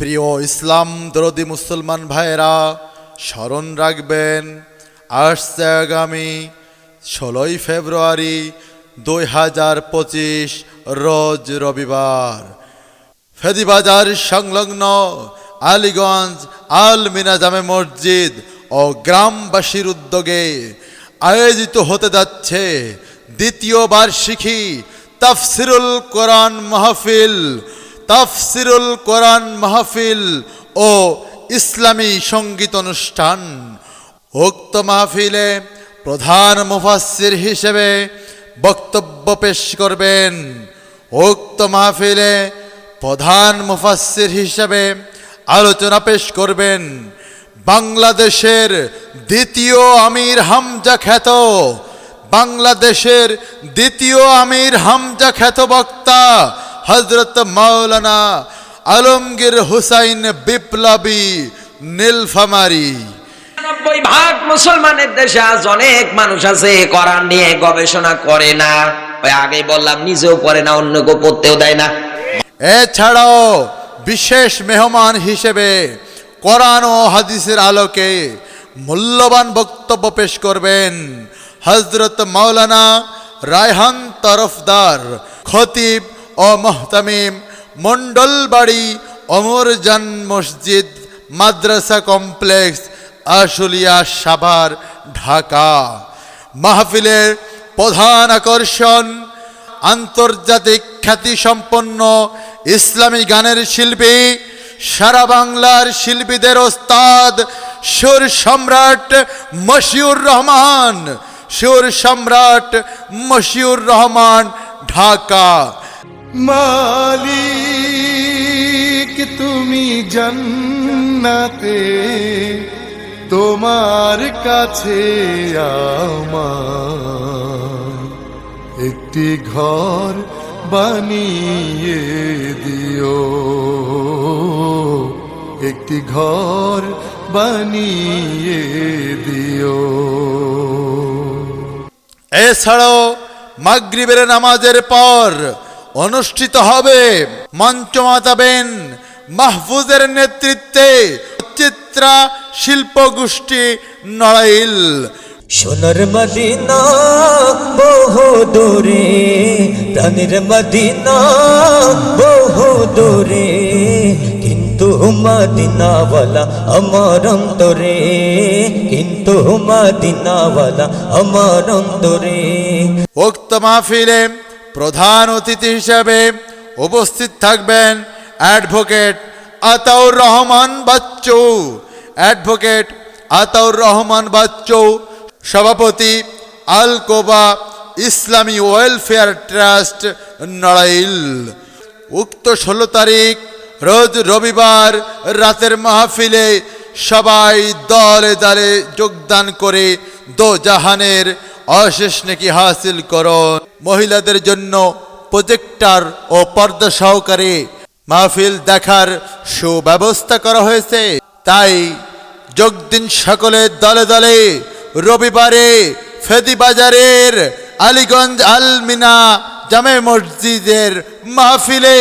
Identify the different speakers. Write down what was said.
Speaker 1: প্রিয় ইসলাম দরদি মুসলমান ভাইয়েরা, স্মরণ রাখবেন, আসছে আগামী ষোলোই ফেব্রুয়ারি দুই হাজার পঁচিশ, রোজ রবিবার। ফেদিবাজার সংলগ্ন আলীগঞ্জ আল মিনা জামে মসজিদ ও গ্রামবাসীর উদ্যোগে আয়োজিত হতে যাচ্ছে দ্বিতীয় বার্ষিকী তাফসিরুল কোরআন মাহফিল তাফসিরুল কোরআন মাহফিল ও ইসলামী সংগীত অনুষ্ঠান। উক্ত মাহফিলে প্রধান মুফাসসির হিসেবে বক্তব্য পেশ করবেন। উক্ত মাহফিলে প্রধান মুফাসসির হিসেবে আলোচনা পেশ করবেন। বাংলাদেশের দ্বিতীয় আমির হামজা খ্যাত, বাংলাদেশের দ্বিতীয় আমির হামজা খ্যাত বক্তা হজরত মাওলানা আলমগীর হুসাইন বিপ্লবী নীলফামারী।
Speaker 2: নব্বই ভাগ মুসলমানের দেশে আজ অনেক মানুষ আছে কোরআন নিয়ে গবেষণা করে না। ওই আগেই বললাম নিজেও করে না অন্য কেউ পড়তেও দেয় না।
Speaker 1: এছাড়াও বিশেষ মেহমান হিসেবে কোরআন ও হাদিসের আলোকে মূল্যবান বক্তব্য পেশ করবেন হজরত মাওলানা রায়হান তরফদার খতিব ও মোহতামিম মণ্ডলবাড়ি অমরজান মসজিদ মাদ্রাসা কমপ্লেক্স আশুলিয়া সাভার, ঢাকা। মাহফিলের প্রধান আকর্ষণ আন্তর্জাতিক খ্যাতিসম্পন্ন ইসলামী গানের শিল্পী, সারা বাংলার শিল্পীদের ওস্তাদ, সুর সম্রাট মশিউর রহমান। সুর সম্রাট মশিউর রহমান, ঢাকা।
Speaker 3: মালিক, তুমি জান্নাতে, তোমার কাছে আমার একটি ঘর বানিয়ে দিও। একটি ঘর বানিয়ে দিও।
Speaker 1: এছাড়াও মাগরিবের নামাজের পর অনুষ্ঠিত হবে। মঞ্চ মাতাবেন মাহফুজের নেতৃত্বে চিত্রা শিল্প গোষ্ঠী নড়াইল।
Speaker 4: সোনার মদিনা বহু দূরে প্রাণের মদিনা বহু দূরে কিন্তু মদিনাওয়ালা আমার অন্তরে কিন্তু মদিনাওয়ালা আমার অন্তরে।
Speaker 1: উক্ত মাহফিলে প্রধান অতিথি হিসেবে উপস্থিত থাকবেন অ্যাডভোকেট আতাউর রহমান বাচ্চু। অ্যাডভোকেট আতাউর রহমান বাচ্চু, সভাপতি আলকোবা ইসলামী ওয়েলফেয়ার ট্রাস্ট, নড়াইল। উক্ত ষোলো তারিখ, রোজ রবিবার রাতের মাহফিলে সবাই দলে দলে যোগদান করে দো জাহানের অশেষ নাকি হাসিল করুন মহিলাদের জন্য প্রজেক্টার ও পর্দা সহকারে মাহফিল দেখার সুব্যবস্থা করা হয়েছে। তাই যোগ দিন সকলে দলে দলে রবিবারে ফেদিবাজারের আলীগঞ্জ আলমিনা জামে মসজিদের মাহফিলে।